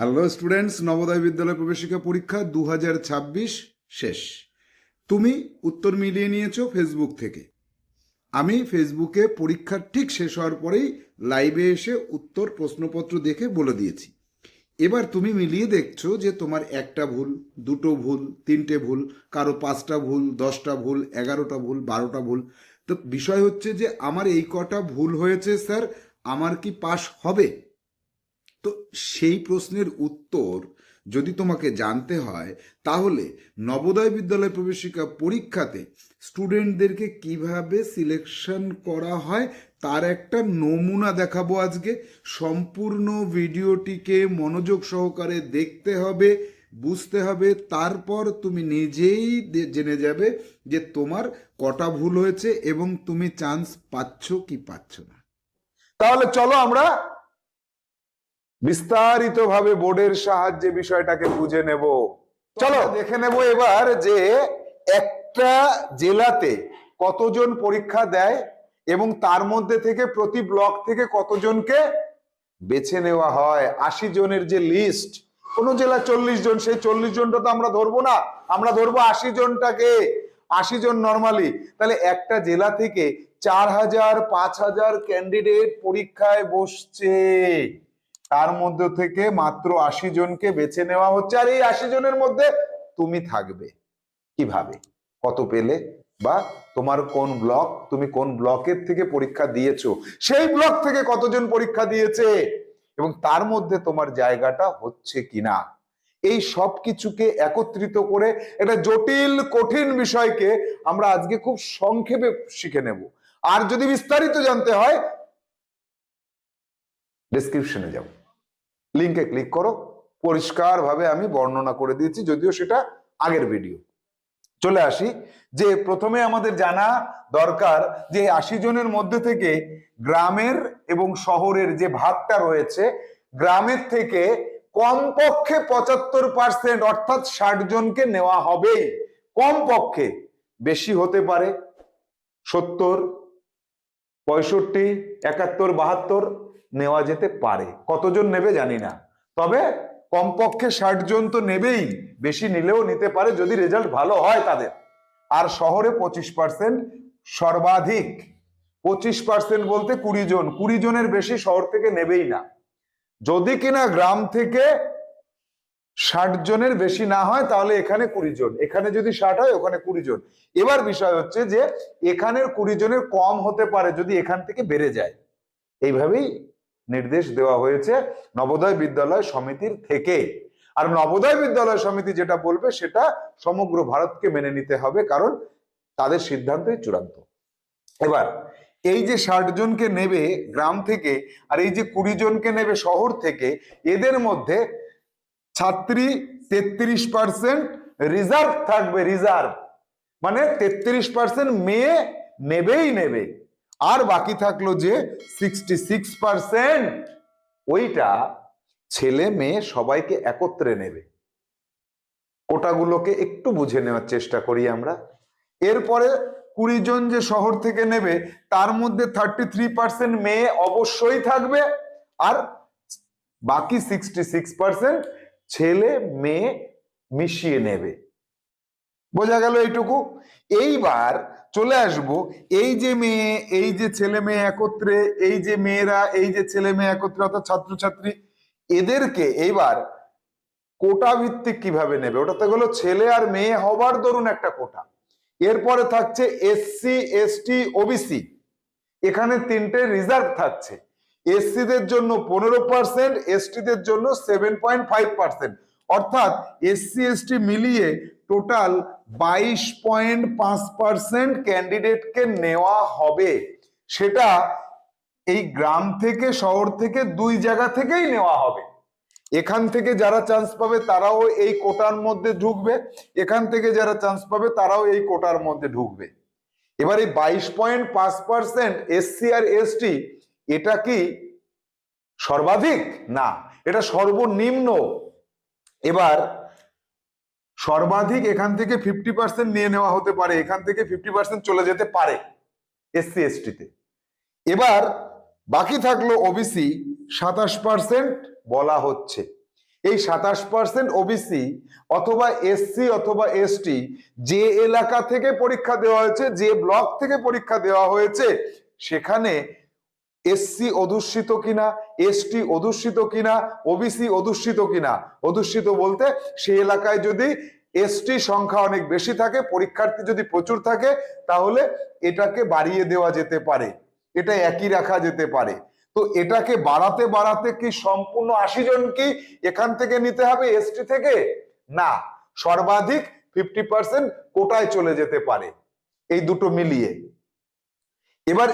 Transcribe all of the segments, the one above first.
Hello students Navodaya বিদ্যালয় প্রবেশিকা পরীক্ষা দু হাজার ছাব্বিশ শেষ। তুমি উত্তর মিলিয়ে নিয়েছো ফেসবুক থেকে। আমি ফেসবুকে পরীক্ষার ঠিক শেষ হওয়ার পরেই লাইভে এসে উত্তর প্রশ্নপত্র দেখে বলে দিয়েছি। এবার তুমি মিলিয়ে দেখছ যে তোমার একটা ভুল, দুটো ভুল, তিনটে ভুল, কারও পাঁচটা ভুল, দশটা ভুল, এগারোটা ভুল, বারোটা ভুল। তো বিষয় হচ্ছে যে, আমার এই কটা ভুল হয়েছে, স্যার, আমার কি পাশ হবে? তো সেই প্রশ্নের উত্তর যদি তোমাকে জানতে হয়, তাহলে নবোদয় বিদ্যালয় প্রবেশিকা পরীক্ষাতে স্টুডেন্টদেরকে কীভাবে সিলেকশন করা হয়, তার একটা নমুনা দেখাবো আজকে। সম্পূর্ণ ভিডিওটিকে মনোযোগ সহকারে দেখতে হবে, বুঝতে হবে, তারপর তুমি নিজেই জেনে যাবে যে তোমার কটা ভুল হয়েছে এবং তুমি চান্স পাচ্ছ কি পাচ্ছ না। তাহলে চলো আমরা বিস্তারিতভাবে বোর্ডের সাহায্যে বিষয়টাকে বুঝে নেব। চলো দেখে নেব এবার যে একটা জেলাতে কতজন পরীক্ষা দেয় এবং তার মধ্যে থেকে প্রতি ব্লক থেকে কতজনকে বেছে নেওয়া হয়। আশি জনের যে লিস্ট, কোন জেলা চল্লিশ জন, সেই চল্লিশ জনটা তো আমরা ধরবো না। আমরা ধরবো আশি জনটাকে। আশি জন নর্মালি তাহলে একটা জেলা থেকে চার হাজার, পাঁচ হাজার ক্যান্ডিডেট পরীক্ষায় বসছে। তার মধ্যে থেকে মাত্র আশি জনকে বেছে নেওয়া হচ্ছে। আর এই আশি জনের মধ্যে তুমি থাকবে। কীভাবে? কত পেলে? বা তোমার কোন ব্লক? তুমি কোন ব্লকের থেকে পরীক্ষা দিয়েছ? সেই ব্লক থেকে কতজন পরীক্ষা দিয়েছে? এবং তার মধ্যে তোমার জায়গাটা হচ্ছে কিনা? এই সব কিছুকে একত্রিত করে একটা জটিল, কঠিন বিষয়কে আমরা আজকে খুব সংক্ষেপে শিখে নেব। আর যদি বিস্তারিত জানতে হয় ডেসক্রিপশনে যাও লিঙ্কে ক্লিক করো, পরিষ্কারভাবে আমি বর্ণনা করে দিয়েছি, যদিও সেটা আগের ভিডিও চলে আসি, যে প্রথমে আমাদের জানা দরকার যে আশি জনের মধ্যে থেকে গ্রামের এবং শহরের যে ভাগটা রয়েছে, গ্রামের থেকে কমপক্ষে পঁচাত্তর পার্সেন্ট অর্থাৎ ষাট জনকে নেওয়া হবে কমপক্ষে। বেশি হতে পারে। সত্তর, পঁয়ষট্টি, একাত্তর, বাহাত্তর নেওয়া যেতে পারে। কতজন নেবে জানি না। তবে কমপক্ষে ষাট জন তো নেবেই, বেশি নিলেও নিতে পারে যদি রেজাল্ট ভালো হয় তাদের। আর শহরে পঁচিশ পার্সেন্ট সর্বাধিক। পঁচিশ পার্সেন্ট বলতে কুড়ি জন। কুড়ি জনের বেশি শহর থেকে নেবেই না। যদি কিনা গ্রাম থেকে ষাট জনের বেশি না হয়, তাহলে এখানে কুড়ি জন। এখানে যদি ষাট হয়, ওখানে কুড়ি জন। এবার বিষয় হচ্ছে যে, এখানের কুড়ি জনের কম হতে পারে যদি এখান থেকে বেড়ে যায়। এইভাবেই নির্দেশ দেওয়া হয়েছে নবোদয় বিদ্যালয় সমিতির থেকে। আর নবোদয় বিদ্যালয় সমিতি যেটা বলবে, সেটা সমগ্র ভারতকে মেনে নিতে হবে, কারণ তাদের সিদ্ধান্তই চূড়ান্ত। এবার, এই যে ষাট জনকে নেবে গ্রাম থেকে, আর এই যে কুড়ি জনকে নেবে শহর থেকে, এদের মধ্যে ছাত্রী তেত্রিশ পার্সেন্ট, রিজার্ভ থাকবে, রিজার্ভ। মানে তেত্রিশ পার্সেন্ট মেয়ে নেবেই নেবে। আর বাকি থাকল যে সিক্সটি সিক্স পার্সেন্ট ওইটা ছেলে মেয়ে সবাইকে একত্রে নেবে। কোটাগুলোকে একটু বুঝে নেওয়ার চেষ্টা করি আমরা। এরপরে কুড়ি জন যে শহর থেকে নেবে, তার মধ্যে থার্টি থ্রি পার্সেন্ট মেয়ে অবশ্যই থাকবে আর বাকি সিক্সটি সিক্স পার্সেন্ট ছেলে মেয়ে মিশিয়ে নেবে। বোঝা গেল এইটুকু? এইবার চলে আসব, এই যে মেয়ে, এই যে ছেলে মেয়ে একত্রে, এই যে মেয়েরা, এই যে ছেলে মেয়ে একত্রে অর্থাৎ ছাত্রছাত্রী, এদেরকে এইবার কোটা ভিত্তিক কীভাবে নেবে? ওটাতে গেলো ছেলে আর মেয়ে হবার দরুন একটা কোটা। এরপরে থাকছে এসসি এসটি ওবিসি এখানে তিনটে রিজার্ভ থাকছে। এসসিদের জন্য পনেরো পার্সেন্ট এসটিদের জন্য সেভেন পয়েন্ট ফাইভ পার্সেন্ট অর্থাৎ এসসি এসটি মিলিয়ে টোটাল বাইশ পয়েন্ট পাঁচ পার্সেন্ট ক্যান্ডিডেটকে নেওয়া হবে। সেটা এই গ্রাম থেকে, শহর থেকে দুই জায়গা থেকেই নেওয়া হবে। এখান থেকে যারা চান্স পাবে তারাও এই কোটার মধ্যে ঢুকবে। এখান থেকে যারা চান্স পাবে তারাও এই কোটার মধ্যে ঢুকবে। এবার এই বাইশ পয়েন্ট পাঁচ পার্সেন্ট এসসি আর এসটি এটা কি সর্বাধিক? না, এটা সর্বনিম্ন এবার সর্বাধিক এখান থেকে ফিফটি পার্সেন্ট নিয়ে নেওয়া হতে পারে, এখান থেকে ফিফটি পার্সেন্ট চলে যেতে পারে এসসি এসটিতে এবার বাকি থাকল ওবিসি সাতাশ পার্সেন্ট বলা হচ্ছে। এই সাতাশ পার্সেন্ট ওবিসি অথবা এসসি অথবা এসটি যে এলাকা থেকে পরীক্ষা দেওয়া হয়েছে, যে ব্লক থেকে পরীক্ষা দেওয়া হয়েছে, সেখানে এসসি অধুষ্ঠিত কিনা এসটি অধুষ্ঠিত কিনা ওবিসি অধুষ্ঠিত কিনা? অধুষ্ঠিত বলতে সেই এলাকায় যদি এসটি সংখ্যা অনেক বেশি থাকে, পরীক্ষার্থী যদি প্রচুর থাকে, তাহলে এটাকে বাড়িয়ে দেওয়া যেতে পারে। এটা একই রাখা যেতে পারে। তো এটাকে বাড়াতে বাড়াতে কি সম্পূর্ণ আশি জন কি এখান থেকে নিতে হবে এসটি থেকে? না, সর্বাধিক ফিফটি পার্সেন্ট কোটায় চলে যেতে পারে। এই দুটো মিলিয়ে। এবার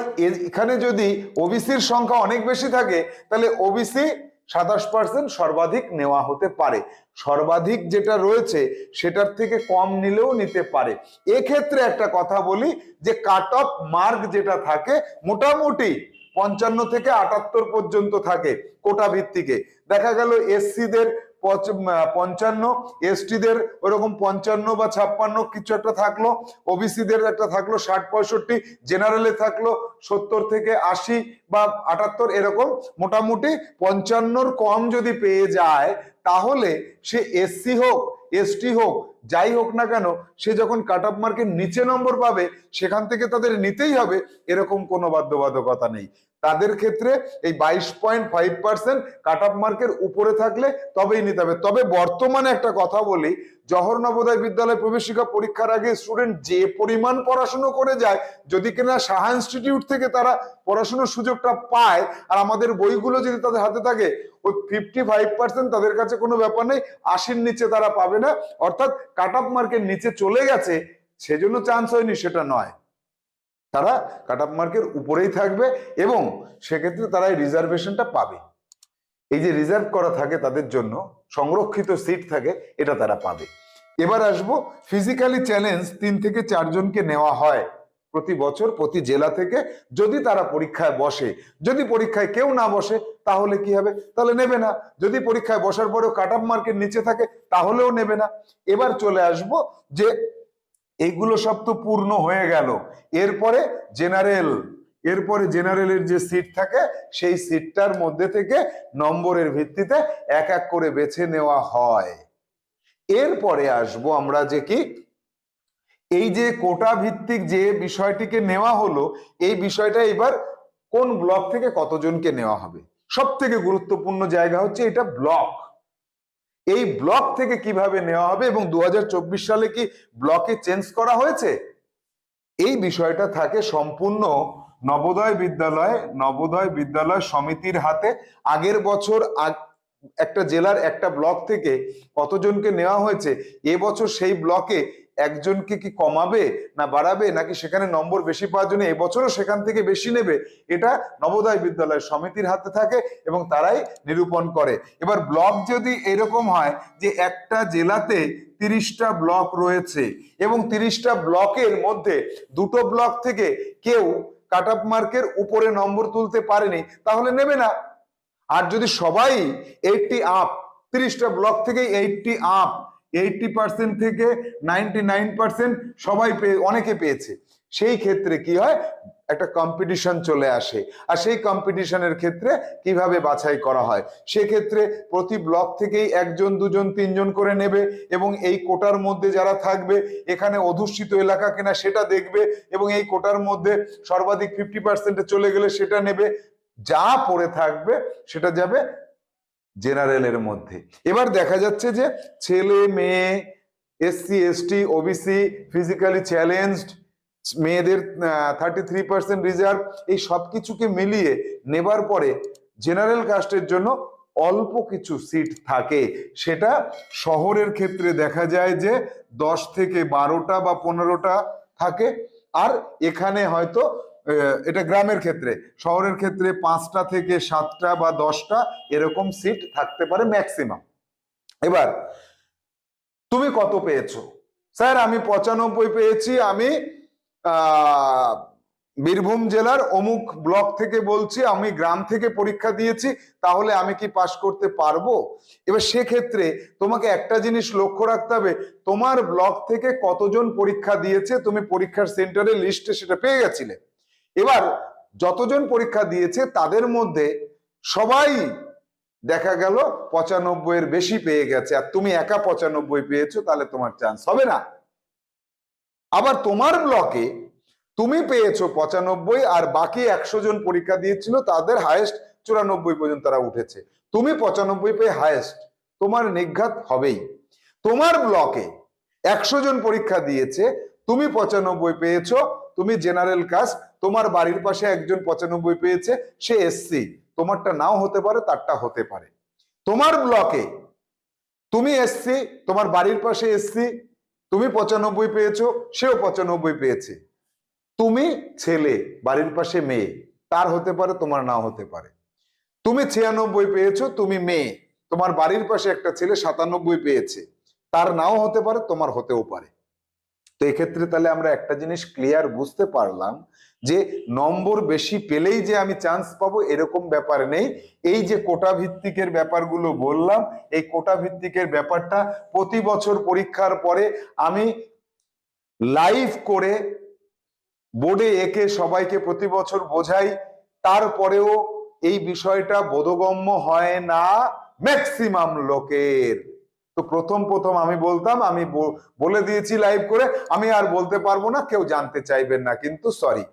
এখানে যদি ওবিসির সংখ্যা অনেক বেশি থাকে, তাহলে ওবিসি সাতাশ পার্সেন্ট সর্বাধিক নেওয়া হতে পারে। সর্বাধিক যেটা রয়েছে, সেটার থেকে কম নিলেও নিতে পারে। এক্ষেত্রে একটা কথা বলি যে কাট অফ মার্ক যেটা থাকে, মোটামুটি পঞ্চান্ন থেকে আটাত্তর পর্যন্ত থাকে কোটা ভিত্তিকে। দেখা গেল এসসিদের পঞ্চান্ন। এসটিদের ওরকম পঞ্চান্ন বা ছাপ্পান্ন কিছু একটা থাকল। ওবিসিদের একটা থাকল ষাট পঁয়ষট্টি, জেনারেলে থাকল সত্তর থেকে আশি বা আটাত্তর এরকম। মোটামুটি পঞ্চান্নর কম যদি পেয়ে যায়, তাহলে সে এসসি হোক এসটি হোক, যাই হোক না কেন, সে যখন কাট অফ মার্কের নিচে নম্বর পাবে, সেখান থেকে তাদের নিতেই হবে, এরকম কোনো বাধ্যবাধকতা নেই। তাদের ক্ষেত্রে এই বাইশ point five percent cut off মার্কের উপরে থাকলে তবেই নিতে হবে। তবে বর্তমানে একটা কথা বলি জহর নবোদয় বিদ্যালয় প্রবেশিকা পরীক্ষার আগে স্টুডেন্ট যে পরিমাণ পড়াশুনো করে যায়, যদি কিনা সাহা ইনস্টিটিউট থেকে তারা পড়াশুনোর সুযোগটা পায়, আর আমাদের বইগুলো যদি তাদের হাতে থাকে, ওই ফিফটি ফাইভ পার্সেন্ট তাদের কাছে কোনো ব্যাপার নেই আশির নিচে তারা পাবে না। অর্থাৎ কাট অফ মার্কের নিচে চলে গেছে, সেজন্য চান্স হয়নি, সেটা নয়। তারা কাট অফ মার্কের উপরেই থাকবে এবং সেক্ষেত্রে তারা এই রিজার্ভেশনটা পাবে। এই যে রিজার্ভ করা থাকে তাদের জন্য, সংরক্ষিত সিট থাকে, এটা তারা পাবে। এবার আসব ফিজিক্যালি চ্যালেঞ্জ তিন থেকে চারজনকে নেওয়া হয়। প্রতি বছর প্রতি জেলা থেকে যদি তারা পরীক্ষায় বসে, যদি পরীক্ষায় কেউ না বসে, তাহলে কি হবে? তাহলে নেবে না। যদি পরীক্ষায় বসার পরেও কাট অফ মার্কের নিচে থাকে, তাহলেও নেবে না। এবার চলে আসব যে এইগুলো সব তো পূর্ণ হয়ে গেল। এরপরে জেনারেল এরপরে জেনারেলের যে সিট থাকে, সেই সিটটার মধ্যে থেকে নম্বরের ভিত্তিতে এক এক করে বেছে নেওয়া হয়। এরপরে আসব আমরা যে কি এই যে কোটা ভিত্তিক যে বিষয়টিকে নেওয়া হলো, এই বিষয়টা এবার কোন ব্লক থেকে কতজনকে নেওয়া হবে? সব থেকে গুরুত্বপূর্ণ জায়গা হচ্ছে এটা ব্লক। এই ব্লক থেকে কীভাবে নেওয়া হবে এবং দু হাজার চব্বিশ সালে কি ব্লকে চেঞ্জ করা হয়েছে? এই বিষয়টা থাকে সম্পূর্ণ নবোদয় বিদ্যালয় নবোদয় বিদ্যালয় সমিতির হাতে। আগের বছর একটা জেলার একটা ব্লক থেকে কতজনকে নেওয়া হয়েছে? এবছর সেই ব্লকে একজনকে কি কমাবে না বাড়াবে নাকি সেখানে নম্বর বেশি পাওয়ার জন্য এবছরও সেখান থেকে বেশি নেবে? এটা নবোদয় বিদ্যালয় সমিতির হাতে থাকে এবং তারাই নিরূপণ করে। এবার ব্লক যদি এরকম হয় যে একটা জেলাতে তিরিশটা ব্লক রয়েছে এবং তিরিশটা ব্লকের মধ্যে দুটো ব্লক থেকে কেউ কাট অফ মার্কের উপরে নম্বর তুলতে পারেনি, তাহলে নেবে না। আর যদি সবাই এইটটি আপ, তিরিশটা ব্লক থেকে এইটটি আপ এইটটি পার্সেন্ট থেকে নাইনটি নাইন পার্সেন্ট সবাই পেয়ে, অনেকে পেয়েছে। সেই ক্ষেত্রে কি হয়? একটা কম্পিটিশন চলে আসে। আর সেই কম্পিটিশনের ক্ষেত্রে কীভাবে বাছাই করা হয়? সেক্ষেত্রে প্রতি ব্লক থেকেই একজন, দুজন, তিনজন করে নেবে এবং এই কোটার মধ্যে যারা থাকবে, এখানে অধুষ্ঠিত এলাকা কিনা সেটা দেখবে এবং এই কোটার মধ্যে সর্বাধিক ফিফটি পার্সেন্টে চলে গেলে সেটা নেবে। যা পড়ে থাকবে, সেটা যাবে জেনারেলের মধ্যে। এবার দেখা যাচ্ছে যে ছেলে, মেয়ে SC ST OBC physically challenged মেয়েদের থার্টি থ্রি পার্সেন্ট রিজার্ভ এই সব কিছুকে মিলিয়ে নেবার পরে জেনারেল কাস্টের জন্য অল্প কিছু সিট থাকে। সেটা শহরের ক্ষেত্রে দেখা যায় যে দশ থেকে বারোটা বা পনেরোটা থাকে। আর এখানে হয়তো এটা গ্রামের ক্ষেত্রে। শহরের ক্ষেত্রে পাঁচটা থেকে সাতটা বা দশটা এরকম সিট থাকতে পারে ম্যাক্সিমাম এবার, তুমি কত পেয়েছ? স্যার, আমি পঁচানব্বই পেয়েছি, আমি বীরভূম জেলার অমুক ব্লক থেকে বলছি, আমি গ্রাম থেকে পরীক্ষা দিয়েছি, তাহলে আমি কি পাশ করতে পারব? এবার সেক্ষেত্রে তোমাকে একটা জিনিস লক্ষ্য রাখতে হবে, তোমার ব্লক থেকে কতজন পরীক্ষা দিয়েছে, তুমি পরীক্ষার সেন্টারে লিস্টে সেটা পেয়ে গেছিলে। এবার যতজন পরীক্ষা দিয়েছে তাদের মধ্যে সবাই দেখা গেল পঁচানব্বই এর বেশি পেয়ে গেছে। আর তুমি একা পঁচানব্বই পেয়েছ, তাহলে তোমার চান্স হবে না। আবার তোমার ব্লকে তুমি পেয়েছ পঁচানব্বই আর বাকি একশো জন পরীক্ষা দিয়েছিল, তাদের হায়েস্ট চুরানব্বই পর্যন্ত তারা উঠেছে। তুমি পঁচানব্বই পেয়ে হায়েস্ট তোমার নিঘাত হবেই। তোমার ব্লকে একশো জন পরীক্ষা দিয়েছে, তুমি পঁচানব্বই পেয়েছ, তুমি জেনারেল কাস্ট তোমার বাড়ির পাশে একজন পঁচানব্বই পেয়েছে, সে এসসি তোমারটা নাও হতে পারে, তারটা হতে পারে। তোমার ব্লকে তুমি এসসি তোমার বাড়ির পাশে এসসি তুমি পঁচানব্বই পেয়েছ, সেও পঁচানব্বই পেয়েছে। তুমি ছেলে, বাড়ির পাশে মেয়ে, তার হতে পারে, তোমার নাও হতে পারে। তুমি ছিয়ানব্বই পেয়েছ, তুমি মেয়ে, তোমার বাড়ির পাশে একটা ছেলে সাতানব্বই পেয়েছে, তার নাও হতে পারে, তোমার হতেও পারে। তো এক্ষেত্রে তাহলে আমরা একটা জিনিস ক্লিয়ার বুঝতে পারলাম যে নম্বর বেশি পেলেই যে আমি চান্স পাবো, এরকম ব্যাপার নেই। এই যে কোটা ভিত্তিকের ব্যাপারগুলো বললাম, এই কোটা ভিত্তিকের ব্যাপারটা প্রতি বছর পরীক্ষার পরে আমি লাইভ করে বোর্ডে একে সবাইকে প্রতি বছর বোঝাই, তারপরেও এই বিষয়টা বোধগম্য হয় না ম্যাক্সিমাম লোকের। তো প্রথম প্রথম আমি বলতাম, আমি বলে দিয়েছি লাইভ করে, আমি আর বলতে পারব না, কেউ জানতে চাইবেন না, কিন্তু সরি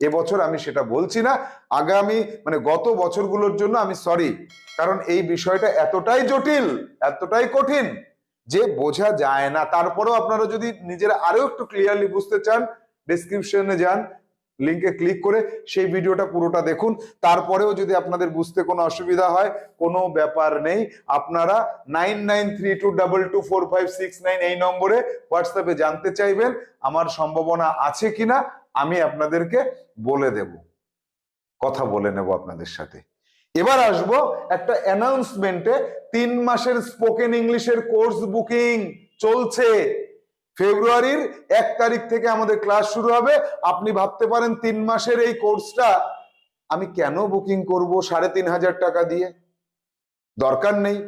এবছর আমি সেটা বলছি না, আগামী মানে গত বছরগুলোর জন্য আমি সরি কারণ এই বিষয়টা এতটাই জটিল, এতটাই কঠিন যে বোঝা যায় না। তারপরেও আপনারা যদি নিজেরা আরও একটু ক্লিয়ারলি বুঝতে চান ডেসক্রিপশনে যান লিংকে ক্লিক করে সেই ভিডিওটা পুরোটা দেখুন। তারপরেও যদি আপনাদের বুঝতে কোনো অসুবিধা হয়, কোনো ব্যাপার নেই, আপনারা nine nine three two double two four five six nine এই নম্বরে হোয়াটসঅ্যাপে জানতে চাইবেন আমার সম্ভাবনা আছে কিনা, আমি আপনাদেরকে বলে দেব। কথা বলে নেব আপনাদের সাথে। এবার আসব একটা অ্যানাউন্সমেন্টে তিন মাসের স্পোকেন ইংলিশের কোর্স বুকিং চলছে। ফেব্রুয়ারির এক তারিখ থেকে আমাদের ক্লাস শুরু হবে। আপনি ভাবতে পারেন তিন মাসের এই কোর্সটা আমি কেন বুকিং করব সাড়ে তিন হাজার টাকা দিয়ে? দরকার নেই।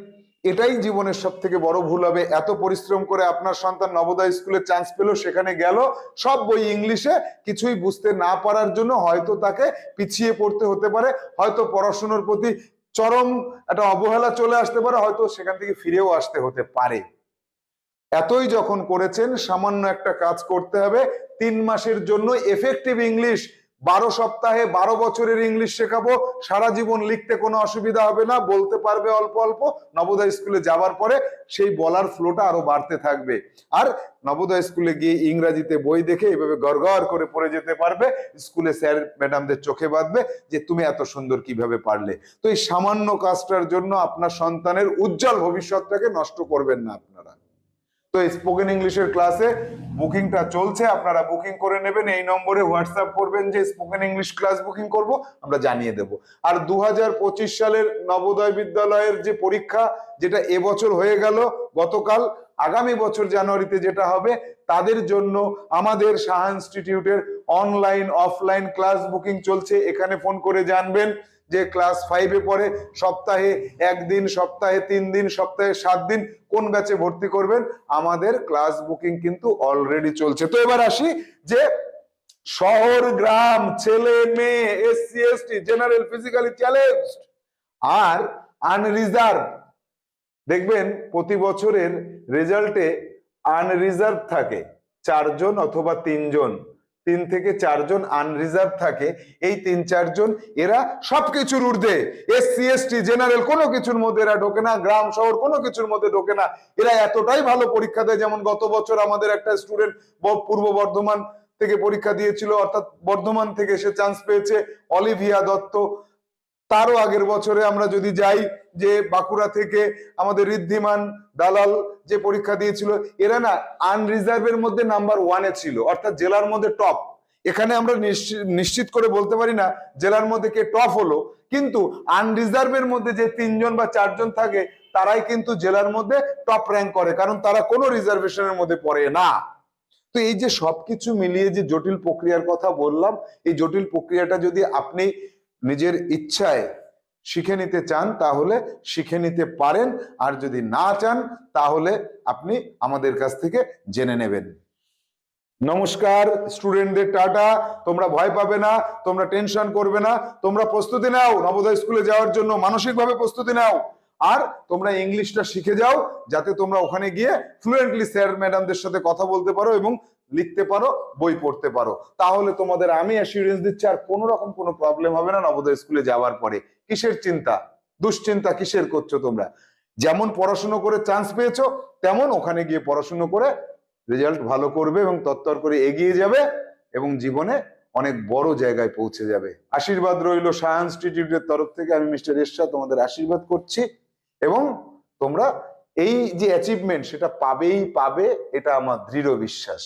এটাই জীবনের সব থেকে বড় ভুল হবে। এত পরিশ্রম করে আপনার সন্তান নবোদয় স্কুলে চান্স পেল, সেখানে গেল, সব বই ইংলিশে, কিছুই বুঝতে না পারার জন্য হয়তো তাকে পিছিয়ে পড়তে হতে পারে। হয়তো পড়াশুনোর প্রতি চরম একটা অবহেলা চলে আসতে পারে, হয়তো সেখান থেকে ফিরেও আসতে হতে পারে। এতই যখন করেছেন, সামান্য একটা কাজ করতে হবে। তিন মাসের জন্য এফেক্টিভ ইংলিশ বারো সপ্তাহে বারো বছরের ইংলিশ শেখাবো। সারা জীবন লিখতে কোনো অসুবিধা হবে না, বলতে পারবে অল্প অল্প। নবোদয় স্কুলে যাওয়ার পরে সেই বলার ফ্লোটা আরও বাড়তে থাকবে। আর নবোদয় স্কুলে গিয়ে ইংরাজিতে বই দেখে এভাবে গড়গড় করে পড়ে যেতে পারবে। স্কুলে স্যার, ম্যাডামদের চোখে বাঁধবে যে, তুমি এত সুন্দর কীভাবে পারলে? তো এই সামান্য কাজটার জন্য আপনার সন্তানের উজ্জ্বল ভবিষ্যৎটাকে নষ্ট করবেন না আপনারা। তো স্পোকেন ইংলিশের ক্লাসে বুকিংটা চলছে, আপনারা বুকিং করে নেবেন। এই নম্বরে হোয়াটসঅ্যাপ করবেন যে স্পোকেন ইংলিশ ক্লাস বুকিং করব, আমরা জানিয়ে দেব। আর দু হাজার পঁচিশ সালের নবোদয় বিদ্যালয়ের যে পরীক্ষা, যেটা এবছর হয়ে গেল, গতকাল, আগামী বছর জানুয়ারিতে যেটা হবে, তাদের জন্য আমাদের সাহা ইনস্টিটিউটের অনলাইন অফলাইন ক্লাস বুকিং চলছে। এখানে ফোন করে জানবেন। যে ক্লাস ফাইভে পড়ে, সপ্তাহে একদিন, সপ্তাহে তিন দিন, সপ্তাহে সাত দিন, কোন ব্যাচে ভর্তি করবেন? আমাদের ক্লাস বুকিং কিন্তু অলরেডি চলছে। তো এবার আসি যে শহর, গ্রাম, ছেলে, মেয়ে SC ST general physically challenge আর আনরিজার্ভ দেখবেন, প্রতি বছরের রেজাল্টে আনরিজার্ভ থাকে। চারজন অথবা তিনজন। তিন থেকে চারজন আনরিজার্ভ থাকে, এই তিন চারজন এরা সবকিছুর ঊর্ধ্বে। এসসি, এসটি, জেনারেল কোনো কিছুর মধ্যে এরা ঢোকে না, গ্রাম শহর কোনো কিছুর মধ্যে ঢোকে না। এরা এতটাই ভালো পরীক্ষা দেয়, যেমন গত বছর আমাদের একটা স্টুডেন্ট পূর্ব বর্ধমান থেকে পরীক্ষা দিয়েছিল, অর্থাৎ বর্ধমান থেকে সে চান্স পেয়েছে, অলিভিয়া দত্ত। তারও আগের বছরে আমরা যদি যাই যে বাঁকুড়া থেকে আমাদের ঋদ্ধিমান দালাল যে পরীক্ষা দিয়েছিল, এরা না আনরিজার্ভের মধ্যে নাম্বার ওয়ানে ছিল, অর্থাৎ জেলার মধ্যে টপ এখানে আমরা নিশ্চি- নিশ্চিত করে বলতে পারি না জেলার মধ্যে কে টপ হলো, কিন্তু আনরিজার্ভের মধ্যে যে তিনজন বা চারজন থাকে, তারাই কিন্তু জেলার মধ্যে টপ র্যাঙ্ক করে, কারণ তারা কোনো রিজার্ভেশনের মধ্যে পড়ে না। তো এই যে সবকিছু মিলিয়ে যে জটিল প্রক্রিয়ার কথা বললাম, এই জটিল প্রক্রিয়াটা যদি আপনি নিজের ইচ্ছায় শিখে নিতে চান, তাহলে শিখে নিতে পারেন। আর যদি না চান, তাহলে আপনি আমাদের কাছ থেকে জেনে নেবেন। নমস্কার স্টুডেন্টদের টাটা। তোমরা ভয় পাবে না, তোমরা টেনশন করবে না। তোমরা প্রস্তুতি নাও, নবোদয় স্কুলে যাওয়ার জন্য মানসিকভাবে প্রস্তুতি নাও। আর তোমরা ইংলিশটা শিখে যাও, যাতে তোমরা ওখানে গিয়ে ফ্লুয়েন্টলি স্যার ম্যাডামদের সাথে কথা বলতে পারো এবং লিখতে পারো, বই পড়তে পারো। তাহলে তোমাদের আমি অ্যাসিউরেন্স দিচ্ছি আর কোনো রকম কোনো প্রবলেম হবে না নবোদয় স্কুলে যাওয়ার পরে। কিসের চিন্তা? দুশ্চিন্তা কিসের করছ তোমরা? যেমন পড়াশুনো করে চান্স পেয়েছ, তেমন ওখানে গিয়ে পড়াশুনো করে রেজাল্ট ভালো করবে এবং তত্তর করে এগিয়ে যাবে এবং জীবনে অনেক বড় জায়গায় পৌঁছে যাবে। আশীর্বাদ রইল সায়া ইনস্টিটিউটের তরফ থেকে। আমি মিস্টার এরশা তোমাদের আশীর্বাদ করছি এবং তোমরা এই যে অ্যাচিভমেন্ট সেটা পাবেই পাবে, এটা আমার দৃঢ় বিশ্বাস।